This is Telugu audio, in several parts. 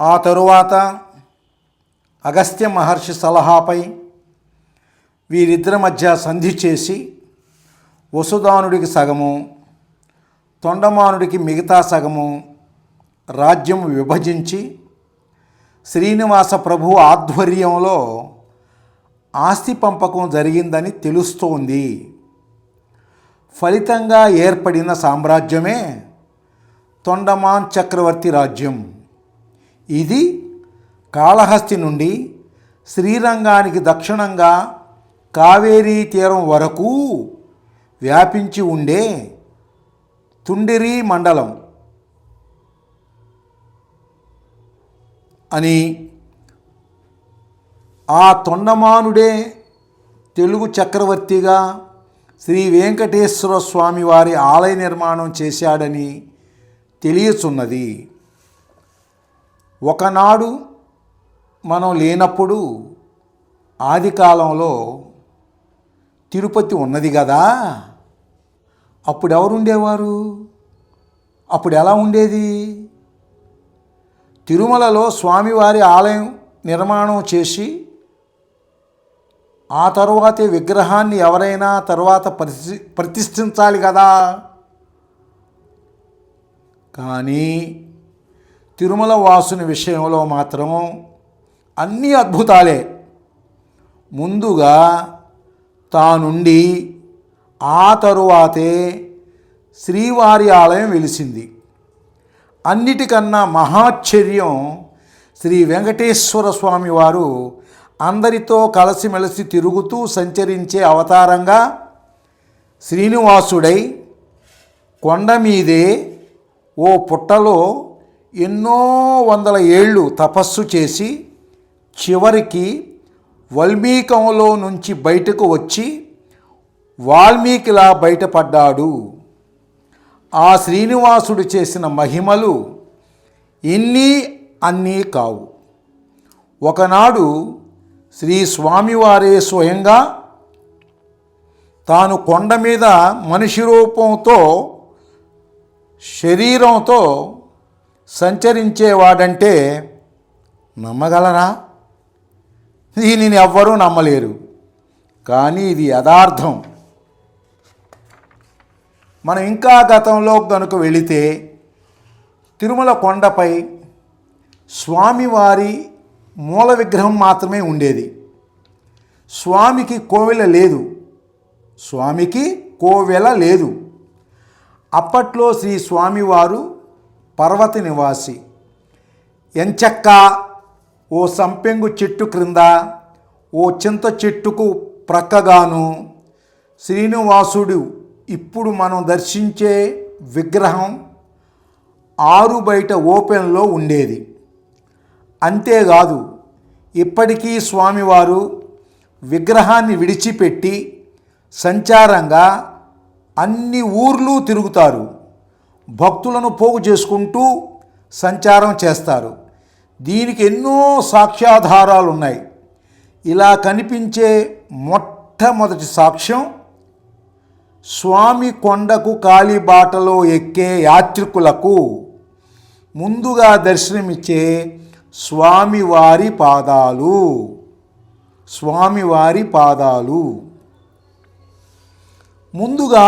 ఆ తరువాత అగస్త్య మహర్షి సలహాపై వీరిద్దరి మధ్య సంధి చేసి వసుదానుడికి సగము తొండమానుడికి మిగతా సగము రాజ్యం విభజించి శ్రీనివాస ప్రభు ఆధ్వర్యంలో ఆస్తి పంపకం జరిగిందని తెలుస్తోంది. ఫలితంగా ఏర్పడిన సామ్రాజ్యమే తొండమాన్ చక్రవర్తి రాజ్యం. ఇది కాళహస్తి నుండి శ్రీరంగానికి దక్షిణంగా కావేరీ తీరం వరకు వ్యాపించి ఉండే తుండిరి మండలం అని ఆ తొండమానుడే తెలుగు చక్రవర్తిగా శ్రీ వెంకటేశ్వర స్వామి వారి ఆలయ నిర్మాణం చేశాడని తెలియచున్నది. ఒకనాడు మనం లేనప్పుడు ఆది కాలంలో తిరుపతి ఉన్నది కదా. అప్పుడు ఎవరు ఉండేవారు అప్పుడు ఎలా ఉండేది? తిరుమలలో స్వామివారి ఆలయం నిర్మాణం చేసి ఆ తర్వాతే విగ్రహాన్ని ఎవరైనా తర్వాత ప్రతి ప్రతిష్ఠించాలి కదా. కానీ తిరుమల వాసుని విషయంలో మాత్రం అన్నీ అద్భుతాలే. ముందుగా తానుండి ఆ తరువాతే శ్రీవారి ఆలయం వెలిసింది. అన్నిటికన్నా మహాశ్చర్యం శ్రీ వెంకటేశ్వర స్వామి వారు అందరితో కలిసిమెలిసి తిరుగుతూ సంచరించే అవతారంగా శ్రీనివాసుడై కొండ మీదే ఓ పుట్టలో ఎన్నో వందల ఏళ్ళు తపస్సు చేసి చివరికి వల్మీకంలో నుంచి బయటకు వచ్చి వాల్మీకిలా బయటపడ్డాడు. ఆ శ్రీనివాసుడు చేసిన మహిమలు ఇన్ని అన్నీ కావు. ఒకనాడు శ్రీ స్వామివారే స్వయంగా తాను కొండ మీద మనిషి రూపంతో శరీరంతో సంచరించేవాడంటే నమ్మగలరా దీనిని ఎవ్వరూ నమ్మలేరు. కానీ ఇది యథార్థం. మనం ఇంకా గతంలో కనుక వెళితే తిరుమల కొండపై స్వామివారి మూల విగ్రహం మాత్రమే ఉండేది. స్వామికి కోవెల లేదు. స్వామికి కోవెల లేదు. అప్పట్లో శ్రీ స్వామివారు పర్వత నివాసి. ఎంచక్క ఓ సంపెంగు చెట్టు క్రింద ఓ చింత చెట్టుకు ప్రక్కగాను శ్రీనివాసుడు ఇప్పుడు మనం దర్శించే విగ్రహం ఆరు బయట ఓపెన్లో ఉండేది. అంతేకాదు ఇప్పటికీ స్వామివారు విగ్రహాన్ని విడిచిపెట్టి సంచారంగా అన్ని ఊర్లు తిరుగుతారు. భక్తులను పోగు చేసుకుంటూ సంచారం చేస్తారు. దీనికి ఎన్నో సాక్ష్యాధారాలు ఉన్నాయి ఇలా కనిపించే మొట్టమొదటి సాక్ష్యం స్వామి కొండకు కాలిబాటలో ఎక్కే యాత్రికులకు ముందుగా దర్శనమిచ్చే స్వామివారి పాదాలు. స్వామివారి పాదాలు. ముందుగా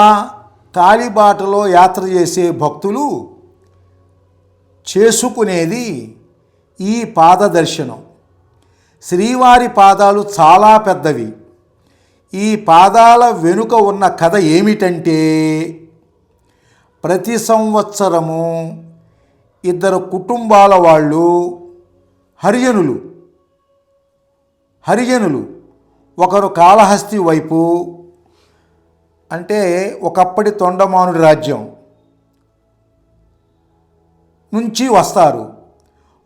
కాలిబాటలో యాత్ర చేసే భక్తులు చేసుకునేది ఈ పాద దర్శనం శ్రీవారి పాదాలు చాలా పెద్దవి. ఈ పాదాల వెనుక ఉన్న కథ ఏమిటంటే ప్రతి సంవత్సరము ఇద్దరు కుటుంబాల వాళ్ళు హరిజనులు హరిజనులు ఒకరు కాళహస్తి వైపు అంటే ఒకప్పటి తొండమానుడి రాజ్యం నుంచి వస్తారు.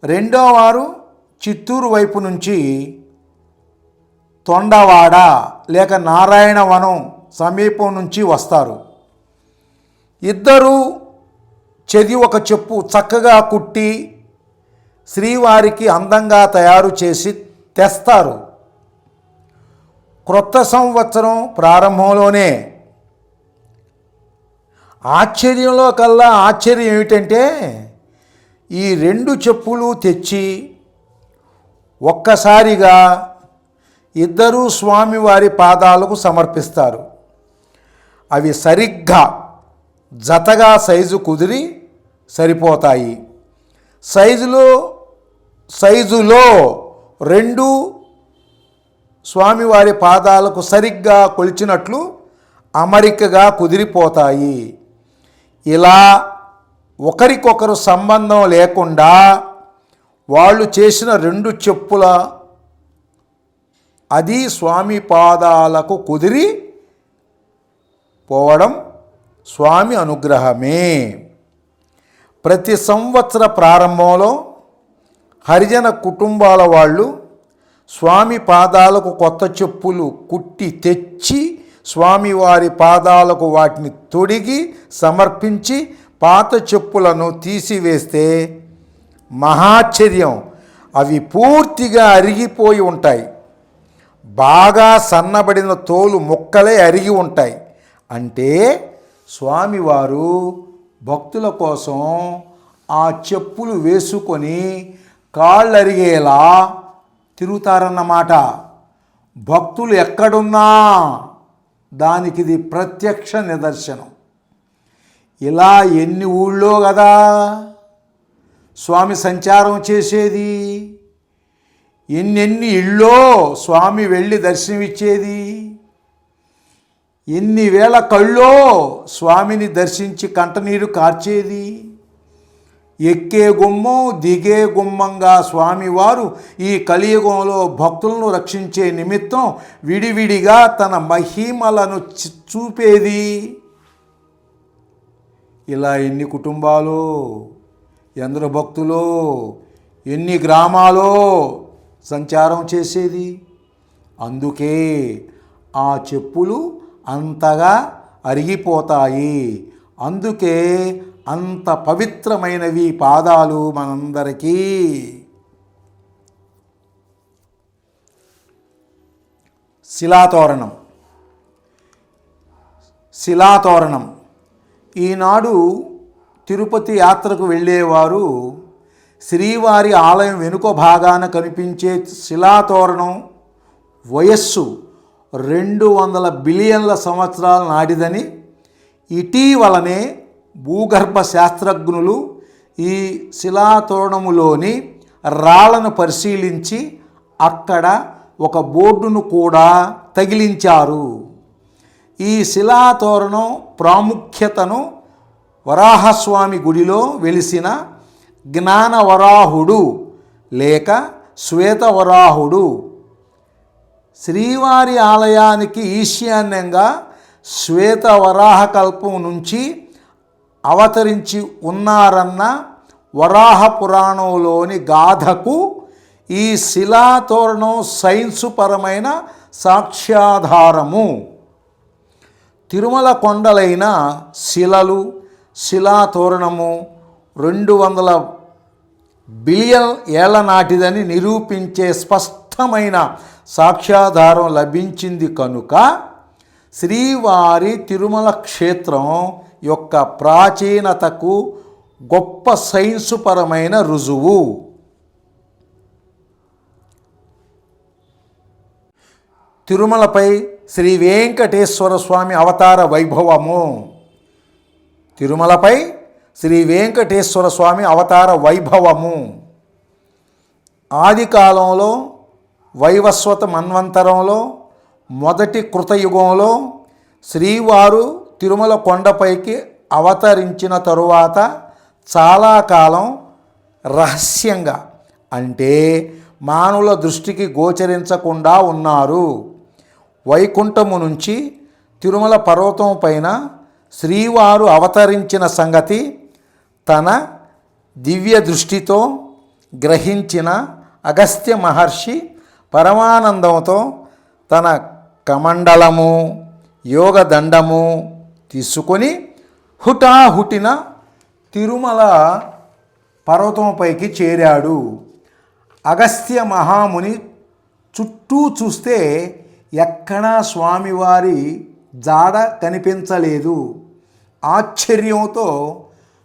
రెండో వారు చిత్తూరు వైపు నుంచి తొండవాడ లేక నారాయణవనం సమీపం నుంచి వస్తారు. ఇద్దరు చెది ఒక చెప్పు చక్కగా కుట్టి శ్రీవారికి అందంగా తయారు చేసి తెస్తారు. క్రొత్త సంవత్సరం ప్రారంభంలోనే ఆశ్చర్యంలో కల్లా ఆశ్చర్యం ఏమిటంటే ఈ రెండు చెప్పులు తెచ్చి ఒక్కసారిగా ఇద్దరూ స్వామివారి పాదాలకు సమర్పిస్తారు. అవి సరిగ్గా జతగా సైజు కుదిరి సరిపోతాయి. సైజులో సైజులో రెండు స్వామివారి పాదాలకు సరిగ్గా కొలిచినట్లు అమరికగా కుదిరిపోతాయి. ఇలా ఒకరికొకరు సంబంధం లేకుండా వాళ్ళు చేసిన రెండు చెప్పుల అది స్వామి పాదాలకు కుదిరి పోవడం స్వామి అనుగ్రహమే. ప్రతి సంవత్సర ప్రారంభంలో హరిజన కుటుంబాల వాళ్ళు స్వామి పాదాలకు కొత్త చెప్పులు కుట్టి తెచ్చి స్వామివారి పాదాలకు వాటిని తొడిగి సమర్పించి పాత చెప్పులను తీసివేస్తే మహాశ్చర్యం అవి పూర్తిగా అరిగిపోయి ఉంటాయి. బాగా సన్నబడిన తోలు ముక్కలే అరిగి ఉంటాయి. అంటే స్వామివారు భక్తుల కోసం ఆ చెప్పులు వేసుకొని కాళ్ళు అరిగేలా తిరుగుతారన్నమాట. భక్తులు ఎక్కడున్నా దానికి ఇది ప్రత్యక్ష నిదర్శనం. ఇలా ఎన్ని ఊళ్ళో కదా స్వామి సంచారం చేసేది? ఎన్నెన్ని ఇళ్ళో స్వామి వెళ్ళి దర్శనమిచ్చేది? ఎన్ని వేల కళ్ళో స్వామిని దర్శించి కంటనీరు కార్చేది? ఎక్కే గుమ్మం దిగే గుమ్మంగా స్వామివారు ఈ కలియుగంలో భక్తులను రక్షించే నిమిత్తం విడివిడిగా తన మహిమలను చూపేది. ఇలా ఎన్ని కుటుంబాలు ఎందరు భక్తులు ఎన్ని గ్రామాలో సంచారం చేసేది? అందుకే ఆ చెప్పులు అంతగా అరిగిపోతాయి. అందుకే అంత పవిత్రమైనవి పాదాలు మనందరికీ. శిలాతోరణం. శిలాతోరణం. ఈనాడు తిరుపతి యాత్రకు వెళ్ళేవారు శ్రీవారి ఆలయం వెనుక భాగాన కనిపించే శిలాతోరణం వయస్సు రెండు వందల బిలియన్ల సంవత్సరాల నాటిదని ఇటీవలనే భూగర్భ శాస్త్రజ్ఞులు ఈ శిలాతోరణములోని రాళ్ళను పరిశీలించి అక్కడ ఒక బోర్డును కూడా తగిలించారు. ఈ శిలాతోరణం ప్రాముఖ్యతను వరాహస్వామి గుడిలో వెలిసిన జ్ఞానవరాహుడు లేక శ్వేతవరాహుడు. శ్రీవారి ఆలయానికి ఈశాన్యంగా శ్వేతవరాహకల్పం నుంచి అవతరించి ఉన్నారన్న వరాహ పురాణంలోని గాథకు ఈ శిలాతోరణం సైన్సు పరమైన సాక్ష్యాధారము. తిరుమల కొండలైన శిలలు శిలాతోరణము రెండు వందల బిలియన్ ఏళ్ళ నాటిదని నిరూపించే స్పష్టమైన సాక్ష్యాధారం లభించింది కనుక శ్రీవారి తిరుమల క్షేత్రం యొక్క ప్రాచీనతకు గొప్ప సైన్సుపరమైన రుజువు. తిరుమలపై శ్రీ వెంకటేశ్వర స్వామి అవతార వైభవము. తిరుమలపై శ్రీ వెంకటేశ్వర స్వామి అవతార వైభవము. ఆది కాలంలో వైవస్వత మన్వంతరంలో మొదటి కృతయుగంలో శ్రీవారు తిరుమల కొండపైకి అవతరించిన తరువాత చాలా కాలం రహస్యంగా అంటే మానవుల దృష్టికి గోచరించకుండా ఉన్నారు. వైకుంఠము నుంచి తిరుమల పర్వతం పైన శ్రీవారు అవతరించిన సంగతి తన దివ్య దృష్టితో గ్రహించిన అగస్త్య మహర్షి పరమానందంతో తన కమండలము యోగదండము తీసుకొని హుటాహుటిన తిరుమల పర్వతంపైకి చేరాడు. అగస్త్య మహాముని చుట్టూ చూస్తే ఎక్కడా స్వామివారి జాడ కనిపించలేదు. ఆశ్చర్యంతో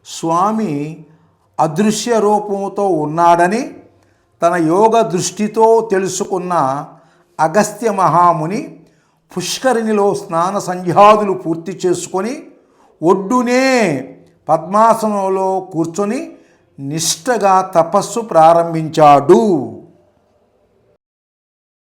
స్వామి అదృశ్య రూపంతో ఉన్నాడని తన యోగ దృష్టితో తెలుసుకున్న అగస్త్య మహాముని పుష్కరిణిలో స్నాన సంధ్యాదులు పూర్తి చేసుకొని ఒడ్డునే పద్మాసనంలో కూర్చొని నిష్టగా తపస్సు ప్రారంభించాడు.